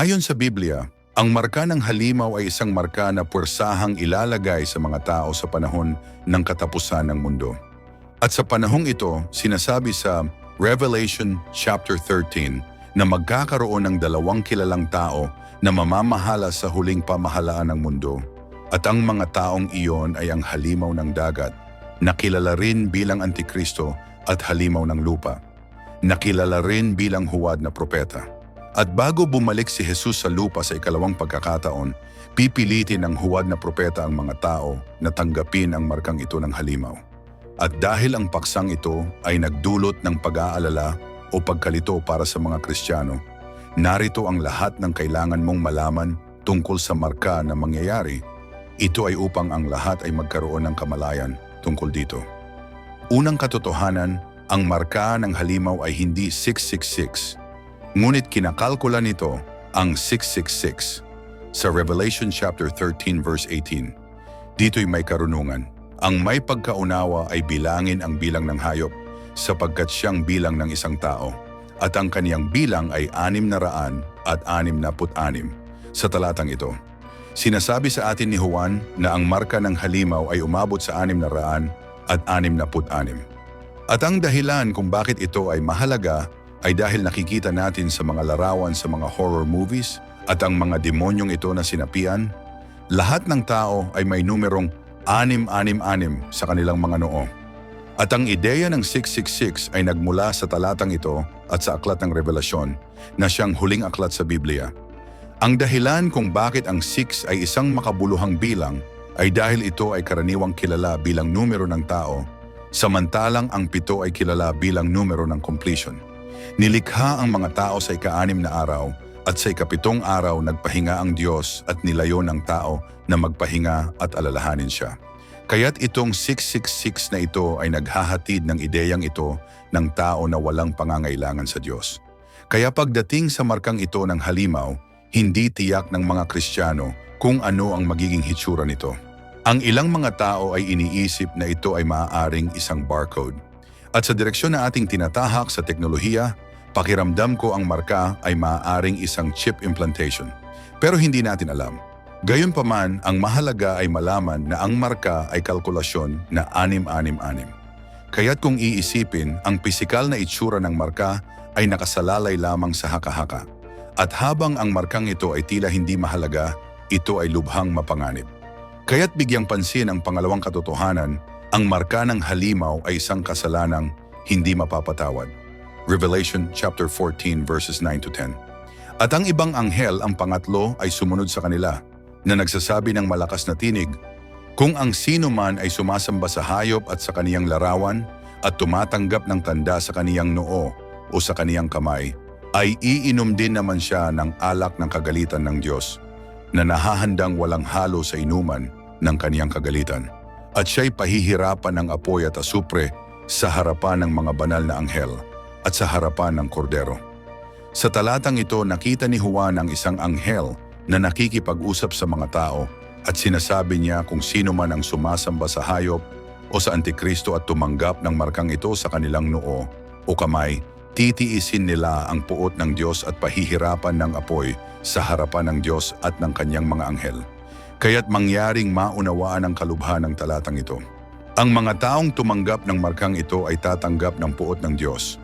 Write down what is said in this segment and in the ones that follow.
Ayon sa Biblia, ang marka ng halimaw ay isang marka na puwersahang ilalagay sa mga tao sa panahon ng katapusan ng mundo. At sa panahong ito, sinasabi sa Revelation chapter 13 na magkakaroon ng dalawang kilalang tao na mamamahala sa huling pamahalaan ng mundo. At ang mga taong iyon ay ang halimaw ng dagat, na kilala rin bilang Antikristo at halimaw ng lupa, nakilala rin bilang huwad na propeta. At bago bumalik si Jesus sa lupa sa ikalawang pagkakataon, pipilitin ng huwad na propeta ang mga tao na tanggapin ang markang ito ng halimaw. At dahil ang paksang ito ay nagdulot ng pag-aalala o pagkalito para sa mga Kristiyano, narito ang lahat ng kailangan mong malaman tungkol sa marka na mangyayari. Ito ay upang ang lahat ay magkaroon ng kamalayan tungkol dito. Unang katotohanan, ang marka ng halimaw ay hindi 666, ngunit kinakalkula nito ang 666 sa Revelation chapter 13 verse 18. Dito'y may karunungan. Ang may pagkaunawa ay bilangin ang bilang ng hayop sapagkat siyang bilang ng isang tao at ang kaniyang bilang ay anim na raan at anim na put-anim. Sa talatang ito, sinasabi sa atin ni Juan na ang marka ng halimaw ay umabot sa anim na raan at anim na put-anim. At ang dahilan kung bakit ito ay mahalaga ay dahil nakikita natin sa mga larawan sa mga horror movies at ang mga demonyong ito na sinapian, lahat ng tao ay may numerong 666 sa kanilang mga noo. At ang ideya ng 666 ay nagmula sa talatang ito at sa aklat ng Revelasyon na siyang huling aklat sa Biblia. Ang dahilan kung bakit ang 6 ay isang makabuluhang bilang ay dahil ito ay karaniwang kilala bilang numero ng tao, samantalang ang pito ay kilala bilang numero ng completion. Nilikha ang mga tao sa ika-anim na araw at sa ikapitong araw nagpahinga ang Diyos at nilayo ng tao na magpahinga at alalahanin siya. Kaya't itong 666 na ito ay naghahatid ng ideyang ito ng tao na walang pangangailangan sa Diyos. Kaya pagdating sa markang ito ng halimaw, hindi tiyak ng mga Kristiyano kung ano ang magiging hitsura nito. Ang ilang mga tao ay iniisip na ito ay maaaring isang barcode. At sa direksyon na ating tinatahak sa teknolohiya, pakiramdam ko ang marka ay maaaring isang chip implantation. Pero hindi natin alam. Gayunpaman, ang mahalaga ay malaman na ang marka ay kalkulasyon na 666. Kaya't kung iisipin, ang pisikal na itsura ng marka ay nakasalalay lamang sa haka-haka. At habang ang markang ito ay tila hindi mahalaga, ito ay lubhang mapanganib. Kaya't bigyang pansin ang pangalawang katotohanan, ang marka ng halimaw ay isang kasalanang hindi mapapatawad. Revelation chapter 14 verses 9 to 10. At ang ibang anghel, ang pangatlo, ay sumunod sa kanila, na nagsasabi ng malakas na tinig, Kung ang sino man ay sumasamba sa hayop at sa kaniyang larawan at tumatanggap ng tanda sa kaniyang noo o sa kaniyang kamay, ay iinom din naman siya ng alak ng kagalitan ng Diyos, na nahahandang walang halo sa inuman ng kaniyang kagalitan. At siya'y pahihirapan ng apoy at asupre sa harapan ng mga banal na anghel at sa harapan ng kordero. Sa talatang ito, nakita ni Juan ang isang anghel na nakikipag-usap sa mga tao at sinasabi niya kung sino man ang sumasamba sa hayop o sa Antikristo at tumanggap ng markang ito sa kanilang noo o kamay, titiisin nila ang puot ng Diyos at pahihirapan ng apoy sa harapan ng Diyos at ng kanyang mga anghel. Kaya't mangyaring maunawaan ang kalubhan ng talatang ito. Ang mga taong tumanggap ng markang ito ay tatanggap ng puot ng Diyos.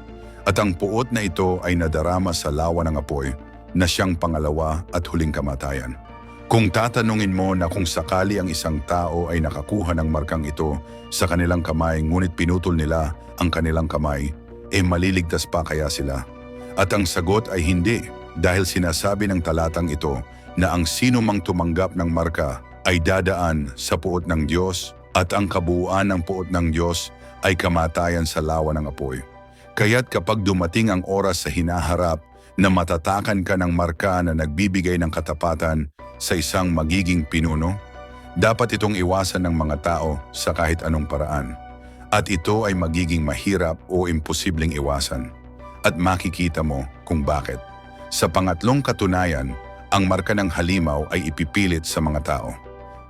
At ang puot na ito ay nadarama sa lawa ng apoy na siyang pangalawa at huling kamatayan. Kung tatanungin mo na kung sakali ang isang tao ay nakakuha ng markang ito sa kanilang kamay ngunit pinutol nila ang kanilang kamay, eh maliligtas pa kaya sila? At ang sagot ay hindi dahil sinasabi ng talatang ito na ang sino mang tumanggap ng marka ay dadaan sa puot ng Diyos at ang kabuuan ng puot ng Diyos ay kamatayan sa lawa ng apoy. Kaya't kapag dumating ang oras sa hinaharap na matatakan ka ng marka na nagbibigay ng katapatan sa isang magiging pinuno, dapat itong iwasan ng mga tao sa kahit anong paraan. At ito ay magiging mahirap o imposibleng iwasan. At makikita mo kung bakit. Sa pangatlong katunayan, ang marka ng halimaw ay ipipilit sa mga tao.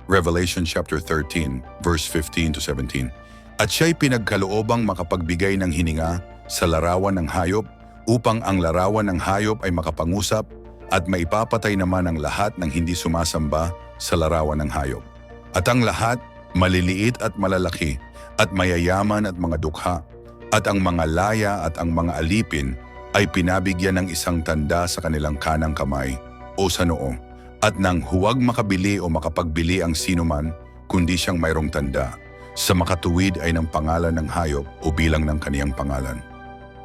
Revelation chapter 13, verse 15 to 17. At siya'y pinagkaloobang makapagbigay ng hininga sa larawan ng hayop upang ang larawan ng hayop ay makapangusap at maipapatay naman ang lahat ng hindi sumasamba sa larawan ng hayop. At ang lahat, maliliit at malalaki, at mayayaman at mga dukha, at ang mga laya at ang mga alipin ay pinabigyan ng isang tanda sa kanilang kanang kamay o sa noo, at nang huwag makabili o makapagbili ang sinuman, kundi siyang mayroong tanda, sa makatuwid ay ng pangalan ng hayop o bilang ng kaniyang pangalan.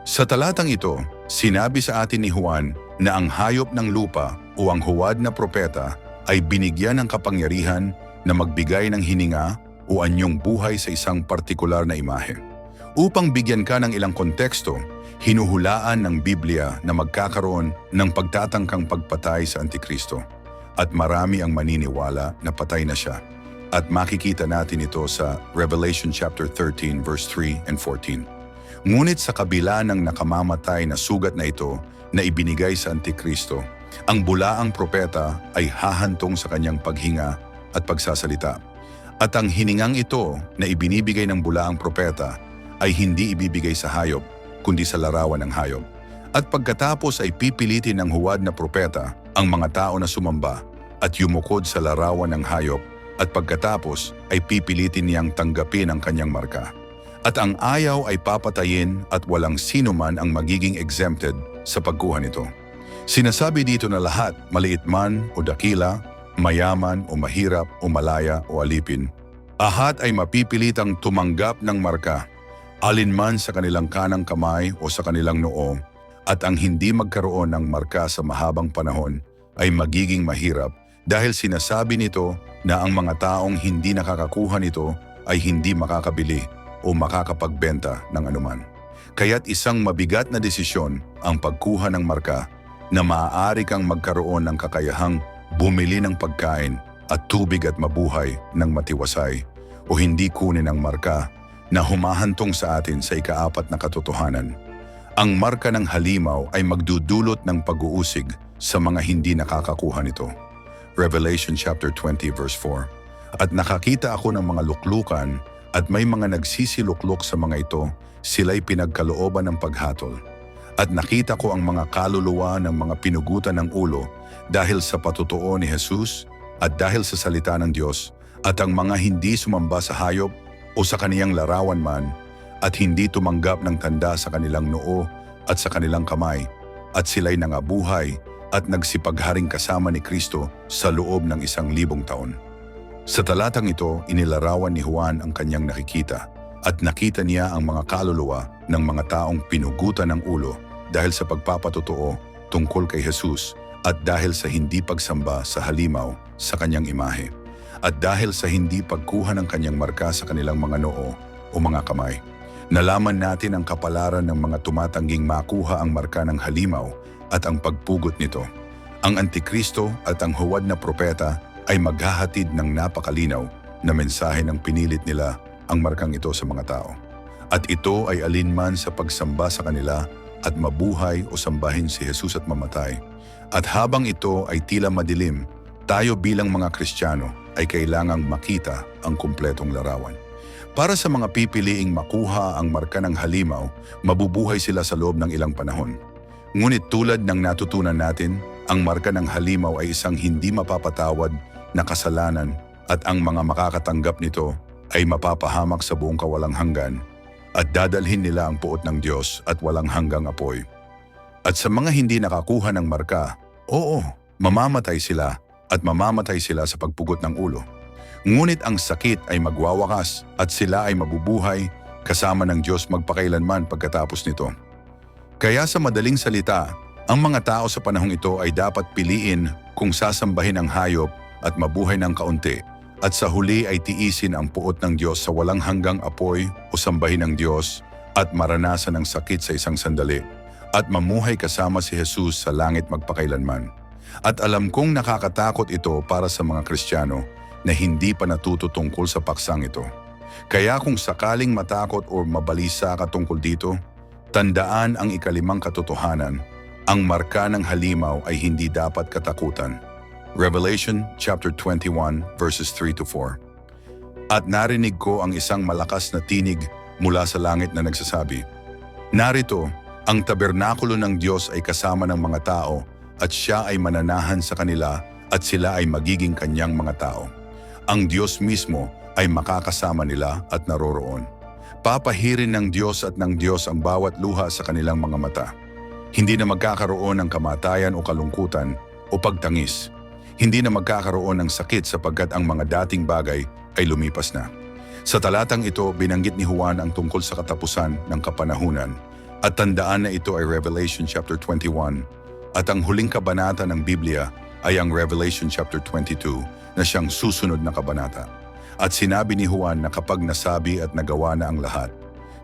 Sa talatang ito, sinabi sa atin ni Juan na ang hayop ng lupa o ang huwad na propeta ay binigyan ng kapangyarihan na magbigay ng hininga o anyong buhay sa isang partikular na imahe. Upang bigyan ka ng ilang konteksto, hinuhulaan ng Biblia na magkakaroon ng pagtatangkang pagpatay sa Antikristo. At marami ang maniniwala na patay na siya. At makikita natin ito sa Revelation chapter 13 verse 3 and 14. Ngunit sa kabila ng nakamamatay na sugat na ito na ibinigay sa Antikristo, ang bulaang propeta ay hahantong sa kanyang paghinga at pagsasalita. At ang hiningang ito na ibinibigay ng bulaang propeta ay hindi ibibigay sa hayop, kundi sa larawan ng hayop. At pagkatapos ay pipilitin ng huwad na propeta ang mga tao na sumamba at yumukod sa larawan ng hayop at pagkatapos ay pipilitin niyang tanggapin ang kanyang marka. At ang ayaw ay papatayin at walang sino man ang magiging exempted sa pagkuha nito. Sinasabi dito na lahat, maliit man o dakila, mayaman o mahirap o malaya o alipin, ahat ay mapipilitang tumanggap ng marka, alinman sa kanilang kanang kamay o sa kanilang noo, at ang hindi magkaroon ng marka sa mahabang panahon ay magiging mahirap dahil sinasabi nito na ang mga taong hindi nakakakuha nito ay hindi makakabili o makakapagbenta ng anuman. Kaya't isang mabigat na desisyon ang pagkuha ng marka na maaari kang magkaroon ng kakayahang bumili ng pagkain at tubig at mabuhay ng matiwasay o hindi kunin ang marka na humahantong sa atin sa ikaapat na katotohanan. Ang marka ng halimaw ay magdudulot ng pag-uusig sa mga hindi nakakakuha nito. Revelation chapter 20 verse 4. At nakakita ako ng mga luklukan at may mga nagsisiluklok sa mga ito, sila'y pinagkalooban ng paghatol. At nakita ko ang mga kaluluwa ng mga pinugutan ng ulo dahil sa patutuo ni Jesus at dahil sa salita ng Diyos at ang mga hindi sumamba sa hayop o sa kaniyang larawan man at hindi tumanggap ng tanda sa kanilang noo at sa kanilang kamay at sila'y nangabuhay at nagsipagharing kasama ni Kristo sa loob ng isang libong taon. Sa talatang ito, inilarawan ni Juan ang kanyang nakikita at nakita niya ang mga kaluluwa ng mga taong pinugutan ng ulo dahil sa pagpapatotoo tungkol kay Jesus at dahil sa hindi pagsamba sa halimaw sa kanyang imahe at dahil sa hindi pagkuha ng kanyang marka sa kanilang mga noo o mga kamay. Nalaman natin ang kapalaran ng mga tumatangging makuha ang marka ng halimaw at ang pagpugot nito. Ang Antikristo at ang huwad na propeta ay maghahatid ng napakalinaw na mensahe ng pinilit nila ang markang ito sa mga tao. At ito ay alinman sa pagsamba sa kanila at mabuhay o sambahin si Jesus at mamatay. At habang ito ay tila madilim, tayo bilang mga Kristiyano ay kailangang makita ang kumpletong larawan. Para sa mga pipiliing makuha ang marka ng halimaw, mabubuhay sila sa loob ng ilang panahon. Ngunit tulad ng natutunan natin, ang marka ng halimaw ay isang hindi mapapatawad na kasalanan at ang mga makakatanggap nito ay mapapahamak sa buong kawalang hanggan at dadalhin nila ang puot ng Diyos at walang hanggang apoy. At sa mga hindi nakakuha ng marka, oo, mamamatay sila at mamamatay sila sa pagpugot ng ulo. Ngunit ang sakit ay magwawakas at sila ay mabubuhay kasama ng Diyos magpakailanman pagkatapos nito. Kaya sa madaling salita, ang mga tao sa panahong ito ay dapat piliin kung sasambahin ang hayop at mabuhay ng kaunti at sa huli ay tiisin ang puot ng Diyos sa walang hanggang apoy o sambahin ng Diyos at maranasan ang sakit sa isang sandali at mamuhay kasama si Jesus sa langit magpakailanman. At alam kong nakakatakot ito para sa mga Kristiyano na hindi pa natuto tungkol sa paksang ito. Kaya kung sakaling matakot o mabalisa ka tungkol dito, tandaan ang ikalimang katotohanan, ang marka ng halimaw ay hindi dapat katakutan. Revelation chapter 21 verses 3 to 4. At narinig ko ang isang malakas na tinig mula sa langit na nagsasabi, Narito, ang tabernakulo ng Diyos ay kasama ng mga tao at siya ay mananahan sa kanila at sila ay magiging kanyang mga tao. Ang Diyos mismo ay makakasama nila at naroroon. Papahirin ng Diyos at ng Diyos ang bawat luha sa kanilang mga mata. Hindi na magkakaroon ng kamatayan o kalungkutan o pagtangis. Hindi na magkakaroon ng sakit sapagkat ang mga dating bagay ay lumipas na. Sa talatang ito, binanggit ni Juan ang tungkol sa katapusan ng kapanahunan at tandaan na ito ay Revelation chapter 21 at ang huling kabanata ng Biblia ay ang Revelation chapter 22 na siyang susunod na kabanata. At sinabi ni Juan na kapag nasabi at nagawa na ang lahat,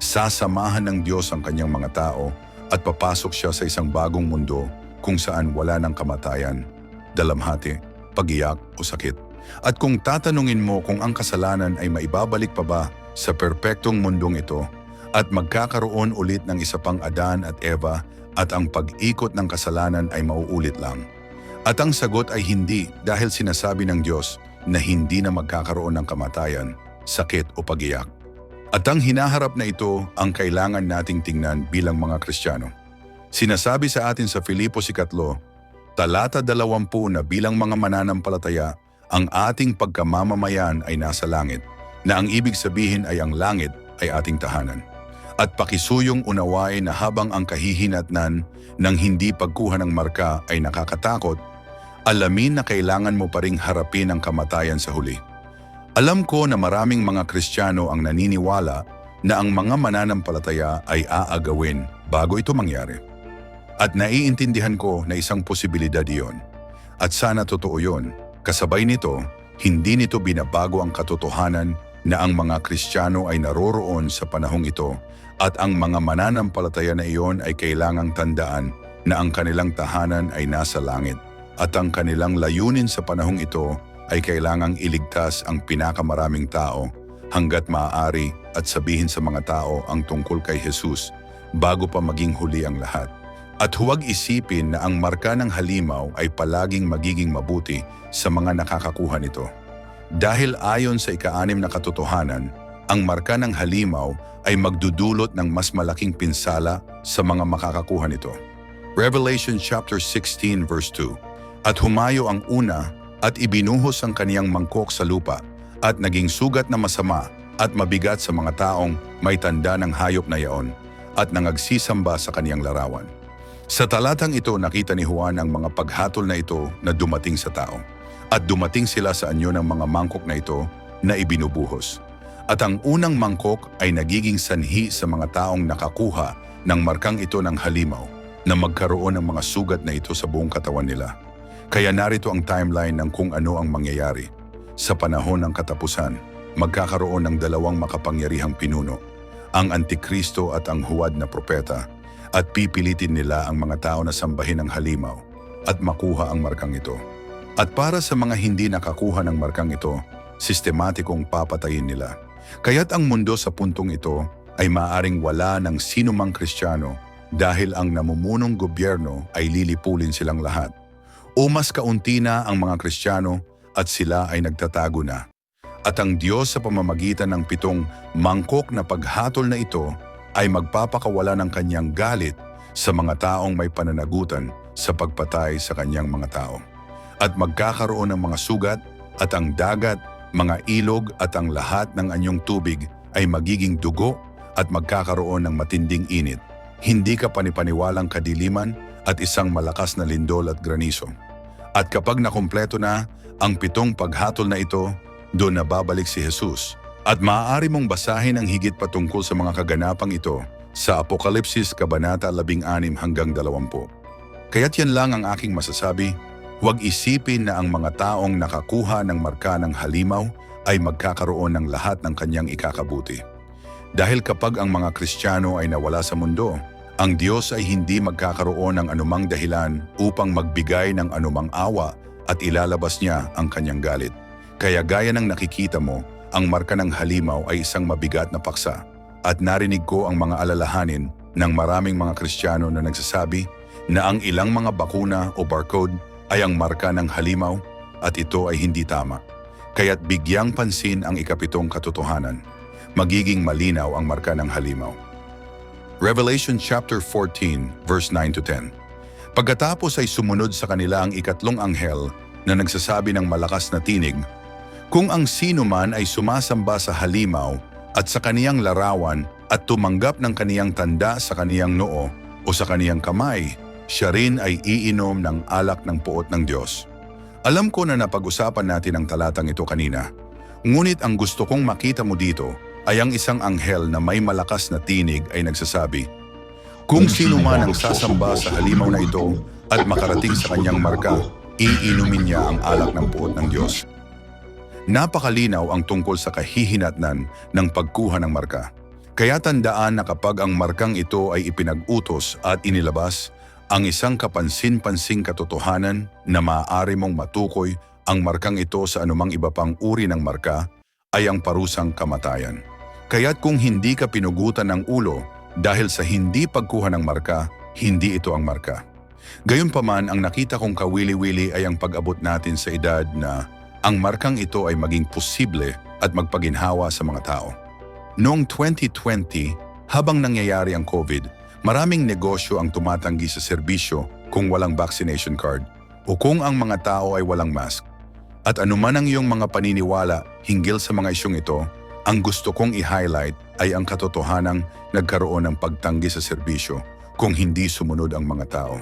sasamahan ng Diyos ang kanyang mga tao at papasok siya sa isang bagong mundo kung saan wala ng kamatayan, dalamhati, pagiyak o sakit. At kung tatanungin mo kung ang kasalanan ay maibabalik pa ba sa perpektong mundong ito at magkakaroon ulit ng isa pang Adan at Eva at ang pag-ikot ng kasalanan ay mauulit lang. At ang sagot ay hindi dahil sinasabi ng Diyos na hindi na magkakaroon ng kamatayan, sakit o pagiyak. At ang hinaharap na ito ang kailangan nating tingnan bilang mga Kristiyano. Sinasabi sa atin sa Filipos 3, talata 20 na bilang mga mananampalataya, ang ating pagkamamamayan ay nasa langit, na ang ibig sabihin ay ang langit ay ating tahanan. At pakisuyong unawain na habang ang kahihinatnan ng hindi pagkuha ng marka ay nakakatakot, alamin na kailangan mo pa ring harapin ang kamatayan sa huli. Alam ko na maraming mga Kristiyano ang naniniwala na ang mga mananampalataya ay aagawin bago ito mangyari. At naiintindihan ko na isang posibilidad iyon. At sana totoo yun. Kasabay nito, hindi nito binabago ang katotohanan na ang mga Kristiyano ay naroroon sa panahong ito at ang mga mananampalataya na iyon ay kailangang tandaan na ang kanilang tahanan ay nasa langit at ang kanilang layunin sa panahong ito ay kailangang iligtas ang pinakamaraming tao hanggat maaari at sabihin sa mga tao ang tungkol kay Jesus bago pa maging huli ang lahat. At huwag isipin na ang marka ng halimaw ay palaging magiging mabuti sa mga nakakakuha nito. Dahil ayon sa ikaanim na katotohanan, ang marka ng halimaw ay magdudulot ng mas malaking pinsala sa mga makakakuha nito. Revelation chapter 16 verse 2 At humayo ang una at ibinuhos ang kaniyang mangkok sa lupa at naging sugat na masama at mabigat sa mga taong may tanda ng hayop na yaon at nangagsisamba sa kaniyang larawan. Sa talatang ito nakita ni Juan ang mga paghatol na ito na dumating sa tao at dumating sila sa anyo ng mga mangkok na ito na ibinubuhos. At ang unang mangkok ay nagiging sanhi sa mga taong nakakuha ng markang ito ng halimaw na magkaroon ng mga sugat na ito sa buong katawan nila. Kaya narito ang timeline ng kung ano ang mangyayari. Sa panahon ng katapusan, magkakaroon ng dalawang makapangyarihang pinuno, ang Antikristo at ang huwad na propeta, at pipilitin nila ang mga tao na sambahin ang halimaw at makuha ang markang ito. At para sa mga hindi nakakuha ng markang ito, sistematikong papatayin nila. Kaya't ang mundo sa puntong ito ay maaring wala ng sinumang kristyano dahil ang namumunong gobyerno ay lilipulin silang lahat. O mas kaunti na ang mga kristyano at sila ay nagtatago na. At ang Diyos sa pamamagitan ng pitong mangkok na paghatol na ito ay magpapakawala ng kanyang galit sa mga taong may pananagutan sa pagpatay sa kanyang mga tao. At magkakaroon ng mga sugat at ang dagat, mga ilog at ang lahat ng anyong tubig ay magiging dugo at magkakaroon ng matinding init. Hindi ka panipaniwalang kadiliman at isang malakas na lindol at graniso. At kapag nakumpleto na ang pitong paghatol na ito, doon na babalik si Jesus at maaari mong basahin ang higit patungkol sa mga kaganapang ito sa Apokalipsis Kabanata 16 hanggang 20. Kaya't yan lang ang aking masasabi, huwag isipin na ang mga taong nakakuha ng marka ng halimaw ay magkakaroon ng lahat ng kanyang ikakabuti. Dahil kapag ang mga Kristiyano ay nawala sa mundo, ang Diyos ay hindi magkakaroon ng anumang dahilan upang magbigay ng anumang awa at ilalabas niya ang kanyang galit. Kaya gaya ng nakikita mo, ang marka ng halimaw ay isang mabigat na paksa at narinig ko ang mga alalahanin ng maraming mga Kristiyano na nagsasabi na ang ilang mga bakuna o barcode ay ang marka ng halimaw at ito ay hindi tama. Kaya't bigyang pansin ang ikapitong katotohanan. Magiging malinaw ang marka ng halimaw. Revelation chapter 14 verse 9 to 10. Pagkatapos ay sumunod sa kanila ang ikatlong anghel na nagsasabi ng malakas na tinig, Kung ang sino man ay sumasamba sa halimaw at sa kaniyang larawan at tumanggap ng kaniyang tanda sa kaniyang noo o sa kaniyang kamay, siya rin ay iinom ng alak ng puot ng Diyos. Alam ko na napag-usapan natin ang talatang ito kanina, ngunit ang gusto kong makita mo dito ay ang isang anghel na may malakas na tinig ay nagsasabi, Kung sino man ang sasamba sa halimaw na ito at makarating sa kanyang marka, iinumin niya ang alak ng puot ng Diyos. Napakalinaw ang tungkol sa kahihinatnan ng pagkuha ng marka. Kaya tandaan na kapag ang markang ito ay ipinag-utos at inilabas, ang isang kapansin-pansing katotohanan na maaari mong matukoy ang markang ito sa anumang iba pang uri ng marka ay ang parusang kamatayan. Kaya't kung hindi ka pinugutan ng ulo dahil sa hindi pagkuha ng marka, hindi ito ang marka. Gayunpaman, ang nakita kong kawili-wili ay ang pag-abot natin sa edad na ang markang ito ay maging posible at magpaginhawa sa mga tao. Noong 2020, habang nangyayari ang COVID, maraming negosyo ang tumatanggi sa serbisyo kung walang vaccination card o kung ang mga tao ay walang mask. At anuman ang iyong mga paniniwala hinggil sa mga isyong ito, ang gusto kong i-highlight ay ang katotohanang nagkaroon ng pagtanggi sa serbisyo kung hindi sumunod ang mga tao.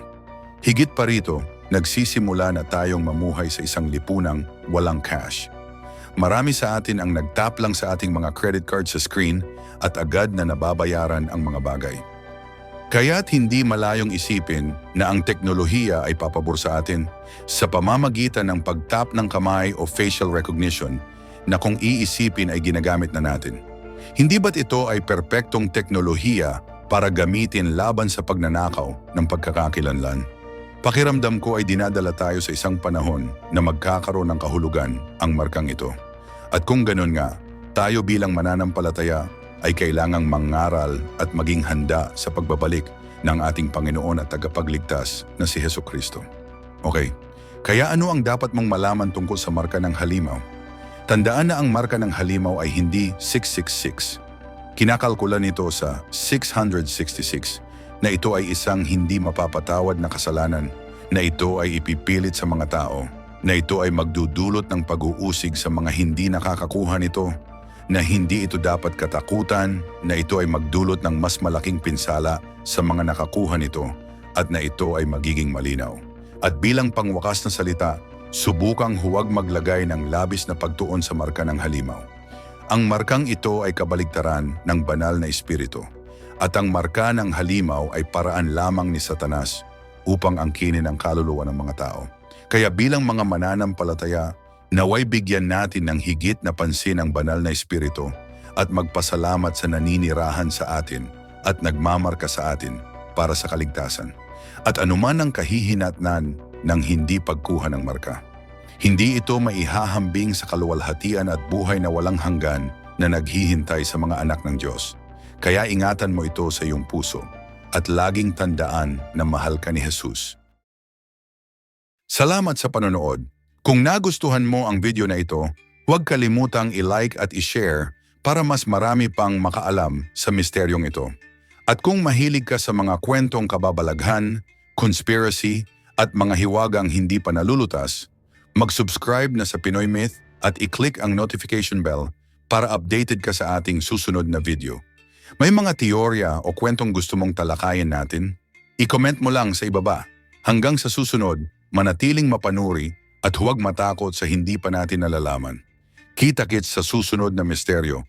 Higit pa rito, nagsisimula na tayong mamuhay sa isang lipunang walang cash. Marami sa atin ang nagtap lang sa ating mga credit card sa screen at agad na nababayaran ang mga bagay. Kaya't hindi malayong isipin na ang teknolohiya ay papabor sa atin sa pamamagitan ng pagtap ng kamay o facial recognition na kung iisipin ay ginagamit na natin. Hindi ba't ito ay perpektong teknolohiya para gamitin laban sa pagnanakaw ng pagkakakilanlan? Pakiramdam ko ay dinadala tayo sa isang panahon na magkakaroon ng kahulugan ang markang ito. At kung ganun nga, tayo bilang mananampalataya ay kailangang mangaral at maging handa sa pagbabalik ng ating Panginoon at tagapagligtas na si Heso Kristo. Okay, kaya ano ang dapat mong malaman tungkol sa marka ng halimaw? Tandaan na ang marka ng halimaw ay hindi 666. Kinakalkula nito sa 666 na ito ay isang hindi mapapatawad na kasalanan, na ito ay ipipilit sa mga tao, na ito ay magdudulot ng pag-uusig sa mga hindi nakakakuha nito, na hindi ito dapat katakutan, na ito ay magdulot ng mas malaking pinsala sa mga nakakuha nito, at na ito ay magiging malinaw. At bilang pangwakas na salita, subukang huwag maglagay ng labis na pagtuon sa marka ng halimaw. Ang markang ito ay kabaligtaran ng banal na espiritu at ang marka ng halimaw ay paraan lamang ni Satanas upang angkinin ang kaluluwa ng mga tao. Kaya bilang mga mananampalataya, naway bigyan natin ng higit na pansin ang banal na espiritu at magpasalamat sa naninirahan sa atin at nagmamarka sa atin para sa kaligtasan. At anuman ang kahihinatnan ng hindi pagkuha ng marka. Hindi ito maihahambing sa kaluwalhatian at buhay na walang hanggan na naghihintay sa mga anak ng Diyos. Kaya ingatan mo ito sa iyong puso at laging tandaan na mahal ka ni Jesus. Salamat sa panonood. Kung nagustuhan mo ang video na ito, huwag kalimutang i-like at i-share para mas marami pang makaalam sa misteryong ito. At kung mahilig ka sa mga kwentong kababalaghan, conspiracy, at mga hiwagang hindi pa nalulutas, mag-subscribe na sa Pinoy Myth at i-click ang notification bell para updated ka sa ating susunod na video. May mga teorya o kwentong gusto mong talakayin natin? I-comment mo lang sa ibaba. Hanggang sa susunod, manatiling mapanuri at huwag matakot sa hindi pa natin nalalaman. Kita-kits sa susunod na misteryo